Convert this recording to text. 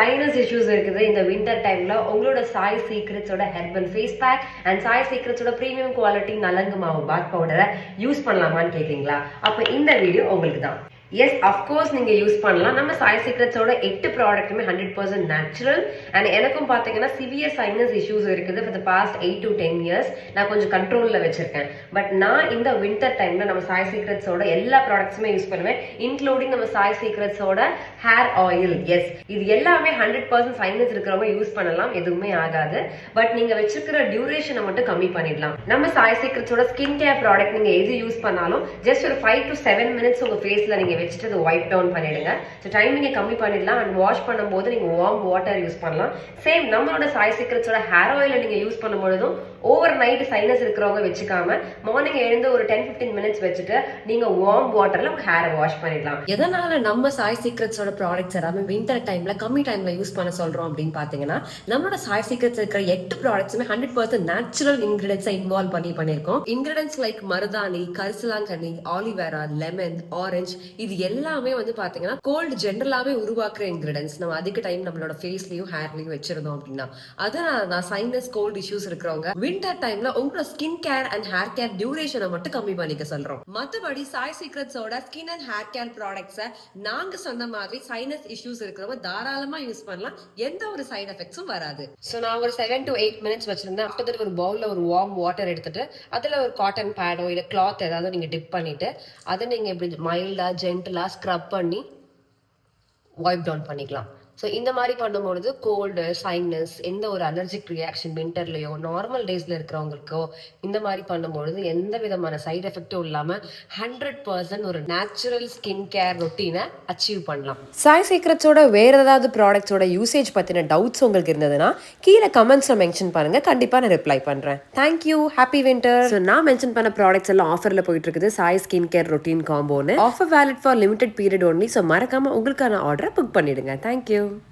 Sinus issues இருக்குது இந்த winter டைம்ல உங்களோட Sai சீக்ரெட்ஸோட herbal face pack and Sai சீக்ரெட்ஸோட premium quality நலங்கு மாவு பாத் பவுடரை யூஸ் பண்ணலாமான்னு கேட்குறீங்களா அப்போ இந்த வீடியோ உங்களுக்கு தான் எஸ் அஃப்கோர்ஸ் நீங்க யூஸ் பண்ணலாம். நம்ம சாய் சீக்ரெட்ஸோட எட்டு ப்ராடக்ட்டுமே ஹண்ட்ரட் பர்சன்ட் நேச்சுரல் அண்ட் எனக்கும் பார்த்தீங்கன்னா சிவியர் சைனஸ் இஷ்யூஸ் இருக்குது for the past eight to ten years நான் கொஞ்சம் கண்ட்ரோலில் வச்சிருக்கேன். பட் நான் இந்த வின்டர் டைம்ல நம்ம சாய் சீக்ரெட்ஸோட எல்லா ப்ராடக்ட்ஸுமே யூஸ் பண்ணுவேன். இன்க்ளூடிங் நம்ம சாய் சீக்ரெட்ஸோட ஹேர் ஆயில் எஸ் இது எல்லாமே ஹண்ட்ரட் பர்சன்ட் சைனஸ் இருக்கிறவங்க யூஸ் பண்ணலாம். எதுவுமே ஆகாது. பட் நீங்க வச்சிருக்கிற டியூரேஷனை மட்டும் கம்மி பண்ணிடலாம். நம்ம சாய் சீக்ரெட்ஸோட ஸ்கின் கேர் ப்ராடக்ட் நீங்க எது யூஸ் பண்ணாலும் ஜஸ்ட் ஒரு ஃபைவ் டு செவன் மினிட்ஸ் உங்க ஃபேஸ்ல வச்சுட்டு அதை ஒயிட் டவுன் பண்ணிடுங்க. ஸோ டைமிங்கை கம்மி பண்ணிடலாம். அண்ட் வாஷ் பண்ணும்போது நீங்க வார்ம் வாட்டர் யூஸ் பண்ணலாம். சேம் நம்மளோட சாய் சீக்ரெட்ஸோட ஹேர் ஆயில நீங்க யூஸ் பண்ணும்பொழுதும் ஓவர் நைட் சைனஸ் இருக்கிறவங்க வச்சுக்காம மார்னிங் எழுந்து ஒரு டென் ஃபிஃப்டீன் மினிட்ஸ் வச்சுட்டு நீங்க வார்ம் வாட்டர்ல ஹேரை வாஷ் பண்ணிடலாம். எதனால நம்ம சாய் சீக்ரெட்ஸோட ப்ராடக்ட்ஸ் எல்லாமே வின்டர் டைம்ல கம்மி டைம்ல யூஸ் பண்ண சொல்றோம் அப்படின்னு பாத்தீங்கன்னா நம்மளோட சாய் சீக்ரெட்ஸ் இருக்கிற எட்டு ப்ராடக்ட்ஸுமே ஹண்ட்ரட் பர்சன்ட் நேச்சுரல் இன்கிரீடியன்ஸை இன்வால்வ் பண்ணி பண்ணியிருக்கோம். இன்கிரீடியன்ஸ் லைக் மருதாணி கரிசலாங்கண்ணி ஆலிவேரா லெமன் ஆரஞ்சு இது இது எல்லாமே வந்து பாத்தீங்கன்னா கோல்டு ஜென்ரலாவே உருவாக்குற இன்கிரீடியன்ஸ் நம்ம அதிக டைம் நம்மளோட ஃபேஸ்லயும் ஹேர்லயும் வச்சிருந்தோம் அப்படின்னா. அதனால தான் சைனஸ் கோல்டு இஷ்யூஸ் இருக்கிறவங்க வின்டர் டைம்ல உங்களோட skin care and hair care டியூரேஷனை மட்டும் கம்மி பண்ணிக்க சொல்றோம். மத்தபடி சாய் சீக்ரெட்ஸோட ஸ்கின் அண்ட் ஹேர் கேர் ப்ராடக்ட்ஸை நாங்க சொன்ன மாதிரி சைனஸ் இஷ்யூஸ் இருக்கிறவங்க தாராளமா யூஸ் பண்ணலாம். எந்த ஒரு சைடு எஃபெக்ட்ஸும் வராது. ஸோ நான் ஒரு செவன் டு எயிட் மினிட்ஸ் வச்சிருந்தேன். ஆஃப்டர் ஒரு பவுல்ல ஒரு வார்ம் வாட்டர் எடுத்துட்டு அதுல ஒரு காட்டன் பேடோ இல்ல கிளாத் ஏதாவது நீங்க டிப் பண்ணிட்டு அதை நீங்க இப்படி மைல்டா ஜென்டலா ஸ்க்ரப் பண்ணி வைப் டவுன் பண்ணிக்கலாம். ஸோ இந்த மாதிரி பண்ணும்பொழுது கோல்டு சைனஸ் எந்த ஒரு அலர்ஜிக் ரியாக்ஷன் வின்டர்லையோ நார்மல் டேஸ்ல இருக்கிறவங்களுக்கோ இந்த மாதிரி பண்ணும்பொழுது எந்த விதமான சைடு எஃபெக்டும் இல்லாமல் ஹண்ட்ரட் பர்சன்ட் ஒரு நேச்சுரல் ஸ்கின் கேர் ரொட்டீனை அச்சீவ் பண்ணலாம். சாய் சீக்ரெட்ஸோட வேற ஏதாவது ப்ராடக்ட்ஸோட யூசேஜ் பற்றின டவுட்ஸ் உங்களுக்கு இருந்ததுன்னா கீழே கமெண்ட்ஸில் மென்ஷன் பண்ணுங்க. கண்டிப்பாக நான் ரிப்ளை பண்ணுறேன் thank you happy winter so நான் மென்ஷன் பண்ண ப்ராடக்ட்ஸ் எல்லாம் ஆஃபரில் போயிட்டு இருக்குது. Sai skin care routine காம்போன்னு offer valid for limited period only so மறக்காம உங்களுக்கான ஆர்டரை புக் பண்ணிடுங்க. Thank you you.